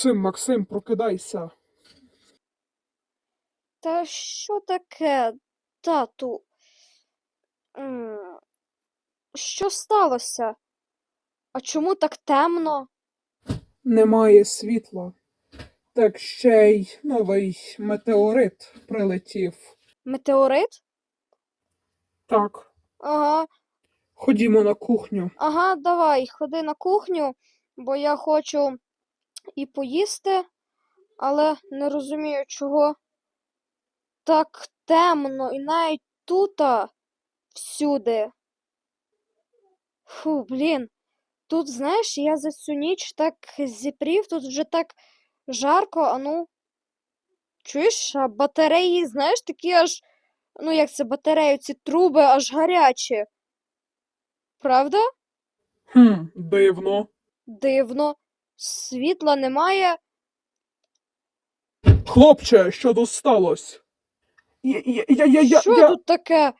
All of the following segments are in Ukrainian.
Максим, Максим, прокидайся. Та що таке, тату? Що сталося? А чому так темно? Немає світла. Так ще й новий метеорит прилетів. Метеорит? Так, Ага, ходімо на кухню. ага, давай, ходи на кухню, бо я хочу і поїсти, але не розумію, чого так темно, і навіть тута всюди. Фу, блін. Тут, знаєш, я за цю ніч так зіпрів, тут вже так жарко, а ну. Чуєш, а батареї, знаєш, такі аж, ну як це батареї, ці труби аж гарячі. Правда? Хм, дивно. Дивно. Світла немає. Хлопче, що тут сталося? Я, я, я, я, я, Що я... тут таке?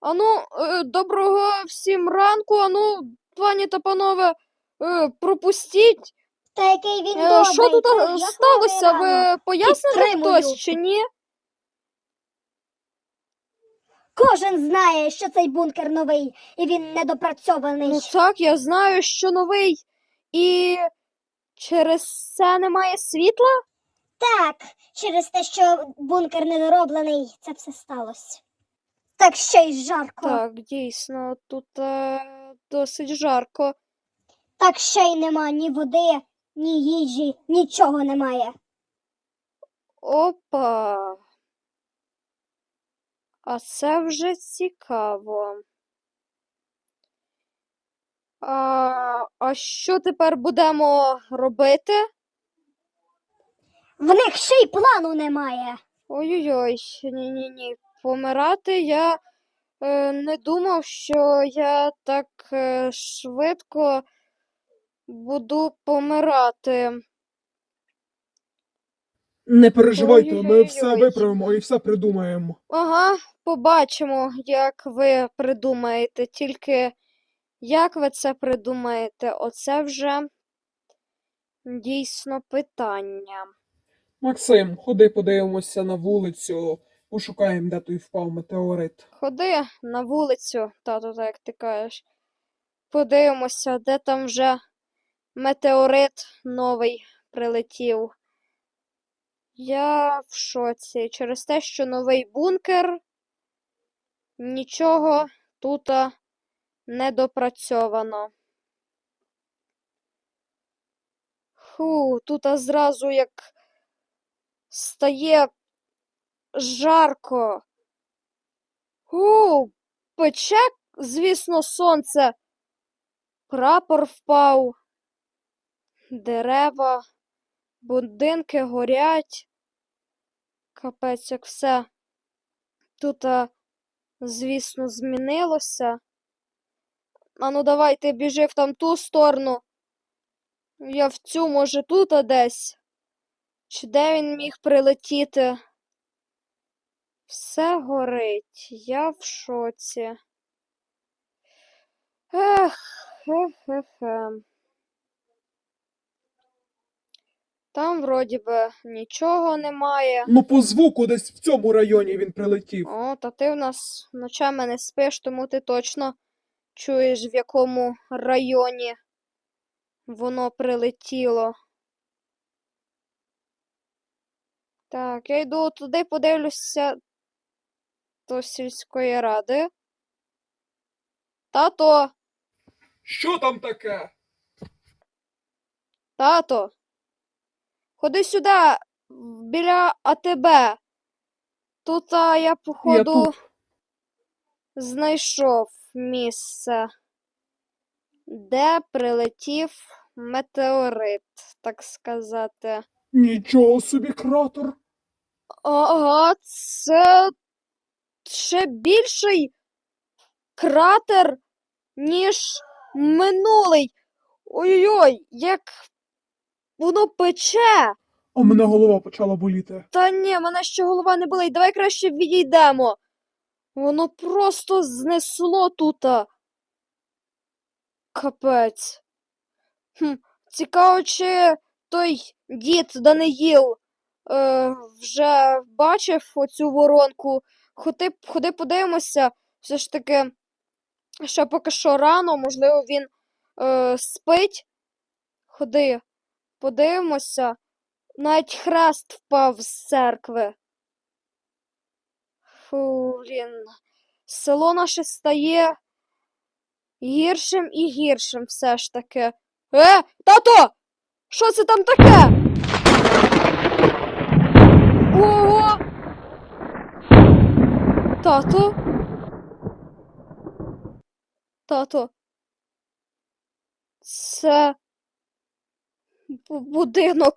Ану, е, доброго всім ранку, ану, пані та панове, е, пропустіть. Та який він Е, добрий, Що тут сталося? Ви поясните Підтримую. хтось чи ні? Кожен знає, що цей бункер новий, і він недопрацьований. Ну так, я знаю, що новий. І через це немає світла? Так, через те, що бункер недороблений, це все сталося. Так ще й жарко. Так, дійсно, тут е, досить жарко. Так ще й нема ні води, ні їжі, нічого немає. Опа. А це вже цікаво. А, а що тепер будемо робити? В них ще й плану немає. Ой-ой-ой, ні-ні-ні. Помирати я е, не думав, що я так е, швидко буду помирати. Не переживайте, ми все виправимо і все придумаємо. Ага, побачимо, як ви придумаєте. Тільки як ви це придумаєте? Оце вже дійсно питання. Максим, ходи подивимося на вулицю, пошукаємо, де той впав метеорит. Ходи на вулицю, тато, так як ти кажеш. Подивимося, де там вже метеорит новий прилетів. Я в шоці. Через те, що новий бункер, нічого тут не допрацьовано. Фу, тут зразу як стає жарко. У, пече, звісно, сонце. Прапор впав, дерева, будинки горять. Капець, як все тут, звісно, змінилося. Ану, давай ти біжи в там ту сторону. Я в цю, може, тут а десь. Чи де він міг прилетіти? Все горить, я в шоці. Ех, хе-хе-хе. Там вроді би нічого немає. Ну, по звуку десь в цьому районі він прилетів. О, та ти в нас ночами не спиш, тому ти точно чуєш, в якому районі воно прилетіло. Так, я йду туди, подивлюся до сільської ради. Тато, Що там таке? тато, ходи сюди, біля АТБ. Тут а, я, Я походу, тут. знайшов місце, де прилетів метеорит, так сказати. Нічого собі кратер. Ага, це ще більший кратер, ніж минулий. Ой-ой-ой, як воно пече. А мене голова почала боліти. Та ні, мене ще голова не болить. Давай краще відійдемо. Воно просто знесло тута. Капець. Хм, цікаво, чи той дід Даниїл е, вже бачив оцю воронку. Ходи, ходи подивимося, все ж таки, ще поки що рано, можливо, він е, спить. Ходи, подивимося. Навіть хрест впав з церкви. Блін. Село наше стає гіршим і гіршим все ж таки. Е, тато! Що це там таке? Ого! Тато? Тато. Це бу- будинок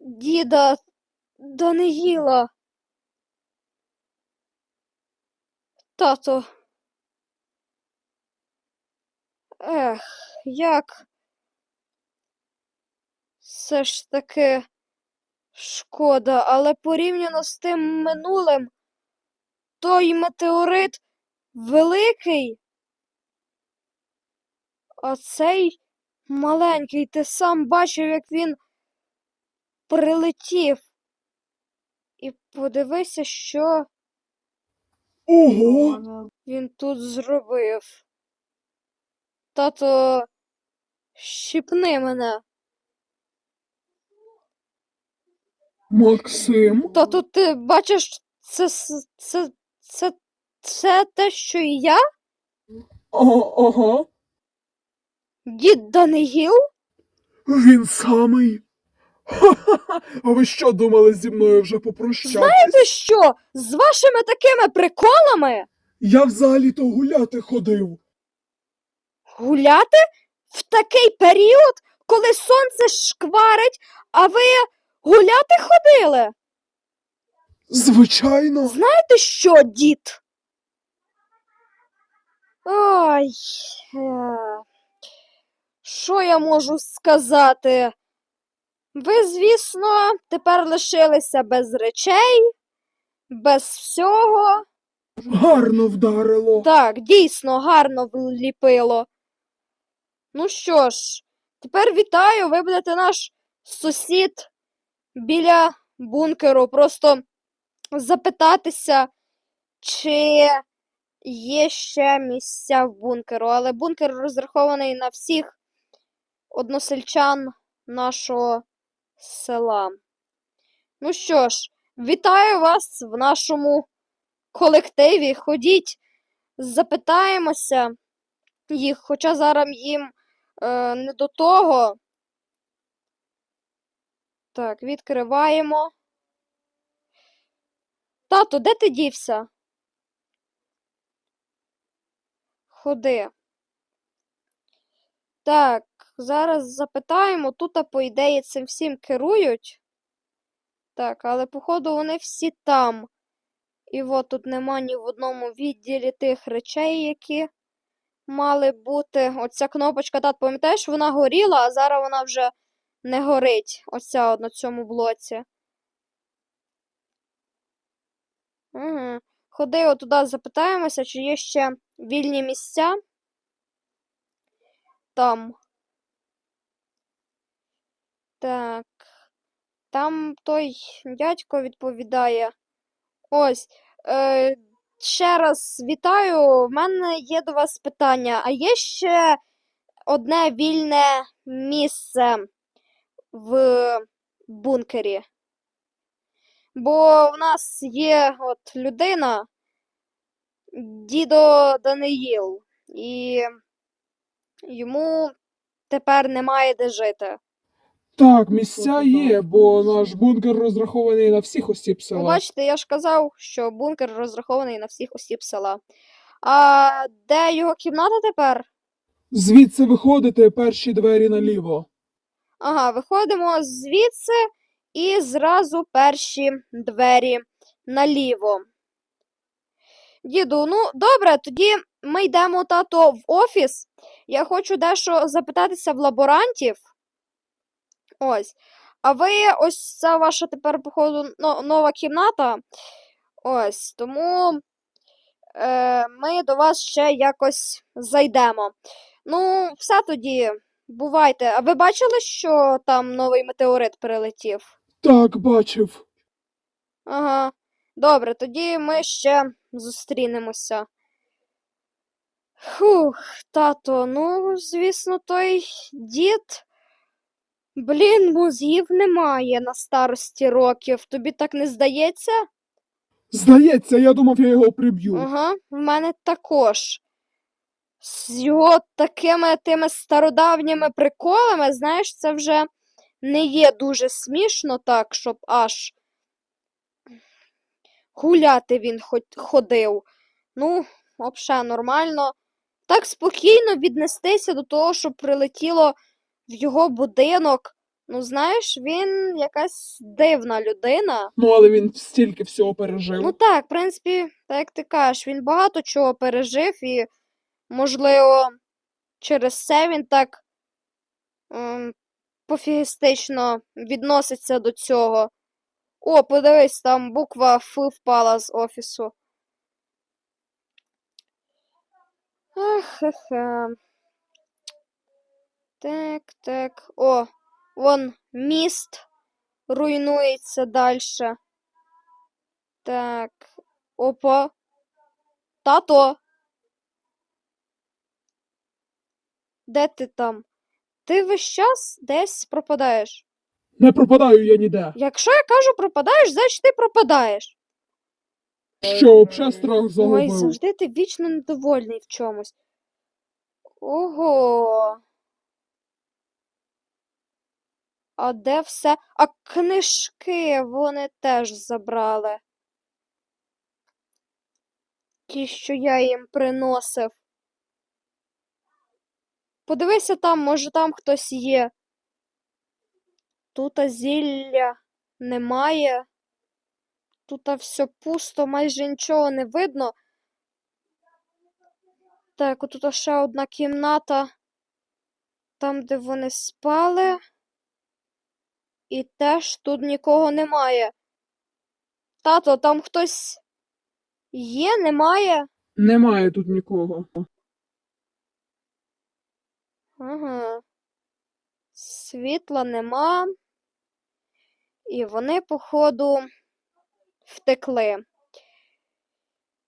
діда Даниїла. Тато. Ех, як все ж таки шкода, але порівняно з тим минулим, той метеорит великий, а цей маленький, ти сам бачив, як він прилетів. І подивися, що Ого! він тут зробив. Тато, щіпни мене. Максим? Тато, ти бачиш, це, це, це, це те, що і я? Ага. Дід Даниїл? Він самий. Ха-ха-ха. А ви що думали зі мною вже попрощатись? Знаєте що? З вашими такими приколами Я взагалі-то гуляти ходив. гуляти в такий період, коли сонце шкварить, а ви гуляти ходили? Звичайно. Знаєте що, дід? Ой. е, Що я можу сказати? Ви, звісно, тепер лишилися без речей, без всього. Гарно вдарило. Так, дійсно гарно вліпило. Ну що ж, тепер вітаю, ви будете наш сусід біля бункеру. Просто запитатися, чи є ще місця в бункеру. Але бункер розрахований на всіх односельчан нашого села. Ну що ж, вітаю вас в нашому колективі. Ходіть, запитаємося їх, хоча зараз їм е, не до того. Так, відкриваємо. Тато, де ти дівся? Ходи. Так, зараз запитаємо. Тут, по ідеї, цим всім керують. Так, але походу вони всі там. І от тут нема ні в одному відділі тих речей, які мали бути. Оця кнопочка, тат, пам'ятаєш, вона горіла, а зараз вона вже не горить. Оця на цьому блоці. Угу. Ходи отуди, запитаємося, чи є ще вільні місця. Там. Так. Там той дядько відповідає. Ось. Е, ще раз вітаю. В мене є до вас питання. А є ще одне вільне місце в бункері? Бо в нас є от людина, дідо Даниїл, і йому тепер немає де жити. Так, місця є, бо наш бункер розрахований на всіх осіб села. бачите, я ж казав, що бункер розрахований на всіх осіб села. А де його кімната тепер? Звідси виходите перші двері наліво. Ага, виходимо звідси і зразу перші двері наліво. Діду, ну добре, тоді ми йдемо тато в офіс. Я хочу дещо запитатися в лаборантів. Ось. А ви ось це ваша тепер, походу, нова кімната. Ось. Тому е, ми до вас ще якось зайдемо. Ну, все тоді. Бувайте. А ви бачили, що там новий метеорит прилетів? Так, бачив. Ага. Добре, тоді ми ще зустрінемося. Фух, тато, ну, звісно, той дід. Блін, мозгів немає на старості років. Тобі так не здається? Здається, я думав, я його приб'ю. Ага, в мене також. З його такими тими стародавніми приколами, знаєш, це вже не є дуже смішно так, щоб аж гуляти він ходив. Ну, взагалі нормально. Так спокійно віднестися до того, що прилетіло в його будинок. Ну, знаєш, він якась дивна людина. Ну, але він стільки всього пережив. Ну так, в принципі, так як ти кажеш, він багато чого пережив, і, можливо, через це він так ем, пофігістично відноситься до цього. О, подивись, там буква Ф впала з офісу. Ах, хе Так, так. О, вон міст руйнується далі. Так. Опа. Тато. Де ти там? Ти весь час десь пропадаєш. Не пропадаю я ніде. Якщо я кажу пропадаєш, значить ти пропадаєш. Що, вже страх Ой, завжди ти вічно недовольний в чомусь. Ого. А де все? А книжки вони теж забрали. Ті, що я їм приносив. Подивися там, може там хтось є. Тута зілля немає. Тута все пусто, майже нічого не видно. Так, отут ще одна кімната. Там, де вони спали. І теж тут нікого немає. Тато, там хтось є, немає? Немає тут нікого. Ага. Світла нема. І вони, походу, втекли.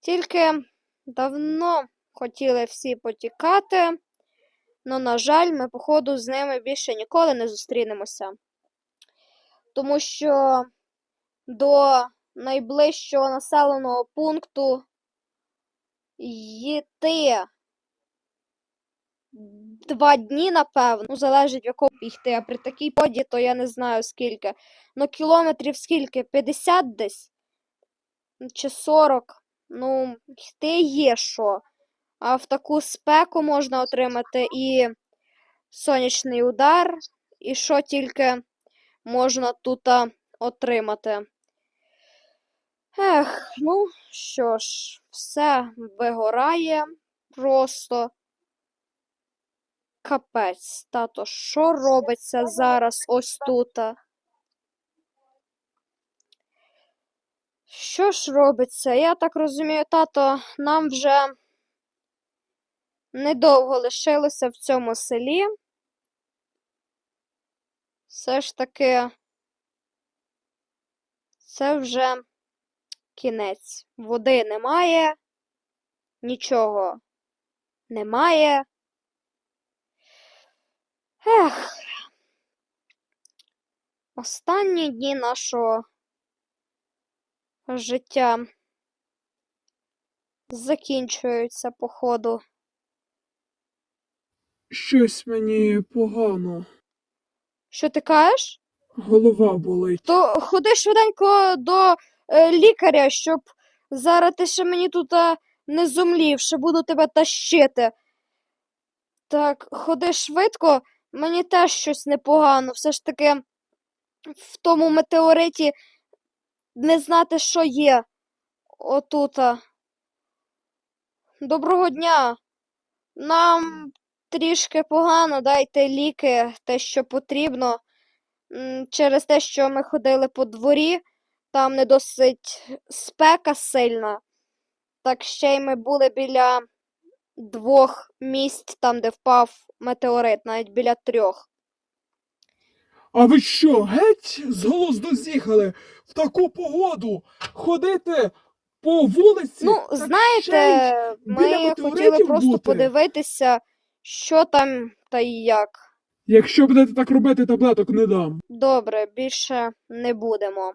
Тільки давно хотіли всі потікати, але, на жаль, ми, походу, з ними більше ніколи не зустрінемося. Тому що до найближчого населеного пункту йти два дні, напевно. Ну, залежить в якому йти, а при такій поді, то я не знаю скільки. Ну, кілометрів скільки? 50 десь? Чи 40? Ну, йти є що. А в таку спеку можна отримати і сонячний удар, і що тільки можна тут отримати. Ех, ну що ж, все вигорає просто. Капець, тато, що робиться зараз ось тут? Що ж робиться? Я так розумію, тато, нам вже недовго лишилося в цьому селі. Все ж таки, це вже кінець. Води немає, нічого немає. Ех. Останні дні нашого життя закінчуються, походу. Щось мені погано. Що ти кажеш? Голова болить. То ходи швиденько до е, лікаря, щоб зараз ти ще мені тут а, не зумлів, ще буду тебе тащити. Так, ходи швидко, мені теж щось непогано. Все ж таки в тому метеориті не знати, що є отута. Доброго дня. Нам трішки погано, дайте ліки, те, що потрібно. Через те, що ми ходили по дворі, там не досить спека сильна. Так ще й ми були біля двох місць, там, де впав метеорит, навіть біля трьох. А ви що, геть з глузду з'їхали в таку погоду ходити по вулиці? Ну, Так ще й знаєте, біля ми хотіли метеоритів просто бути. подивитися, що там та й як. Якщо будете так робити, таблеток не дам. Добре, більше не будемо.